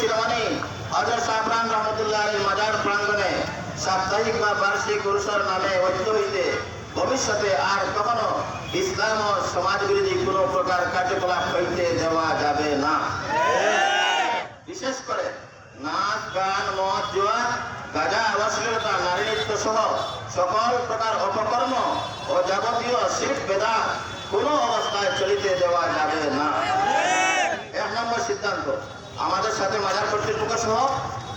শিরোমণি হজর সাহরান রহমতুল্লাহ মাজার প্রাঙ্গণে সাপ্তাহিক বা বার্ষিক উৎসর নামে ঐক্য হইতে ভবিষ্যতে আর কখনো ইসলাম ও সমাজ বিরোধী কোনো প্রকার কার্যকলাপ হইতে দেওয়া যাবে না। বিশেষ করে নাচ, গান, মদ জুয়া গাজা, অশ্লীলতা, নারী নৃত্য সহ সকল প্রকার অপকর্ম ও যাবতীয় শিল্প বেদা কোনো অবস্থায় চলিতে দেওয়া যাবে না এক নম্বর সিদ্ধান্ত আমাদের সাথে মাজার কর্তৃপক্ষ সহ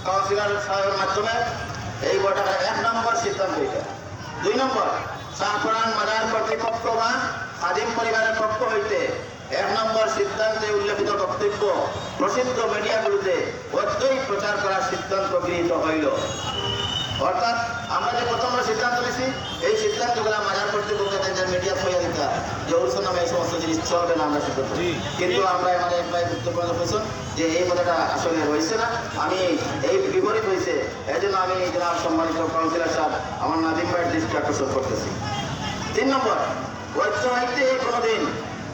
কাউন্সিলর সাহেবের মাধ্যমে এই গোটাটা এক নম্বর সিদ্ধান্ত এটা দুই নম্বর শাহপুরান মাজার কর্তৃপক্ষ বা খাদিম পরিবারের পক্ষ হইতে এক নম্বর সিদ্ধান্তে উল্লেখিত বক্তব্য প্রসিদ্ধ মিডিয়াগুলোতে অত্যই প্রচার করার সিদ্ধান্ত গৃহীত হইল। অর্থাৎ আমরা যে প্রথম সিদ্ধান্ত নিয়েছি, এই সিদ্ধান্তগুলো মাজার কর্তৃপক্ষের মিডিয়া হয় যে উৎসব নামে এই সমস্ত জিনিস চলবে না আমরা নিই। কিন্তু আমরা মানে প্রায় গুরুত্বপূর্ণ হয়েছেন যে এই কথাটা আসলে হয়েছে না। আমি এই বিপরীত হয়েছে। এই জন্য আমি জনাব সম্মানিত কাউন্সিলর সাহেব আমার নাদিম ভাইয়ের দৃষ্টি আকর্ষণ করতেছি। তিন নম্বর হইতে কোনোদিন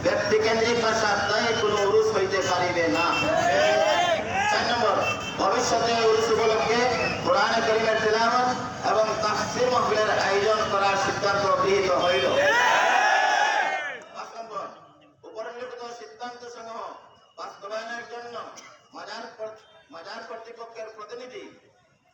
ব্যক্তি কেন্দ্রিক বা সাপ্তাহিক কোনো উরুস হইতে পারিবে না। চার নম্বর ভবিষ্যতে উরুস উপলক্ষে কোরআনে করিমের তেলাওয়াত এবং তাফসির মাহফিলের আয়োজন করার সিদ্ধান্ত গৃহীত হইল পাঁচ নম্বর উপরিলিখিত সিদ্ধান্ত সমূহ বাস্তবায়নের জন্য মাজার মাজার কর্তৃপক্ষের প্রতিনিধি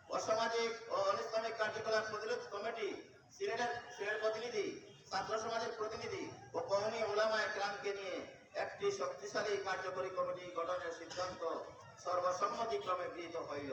অসামাজিক ও অনিসলামিক কার্যকলাপ প্রতিরোধ কমিটি, সিলেটের সিলেট প্রতিনিধি, ছাত্র সমাজের প্রতিনিধি ও কওমি ওলামা একরামকে নিয়ে একটি শক্তিশালী কার্যকরী কমিটি গঠনের সিদ্ধান্ত সর্বসম্মতিক্রমে গৃহীত হইল।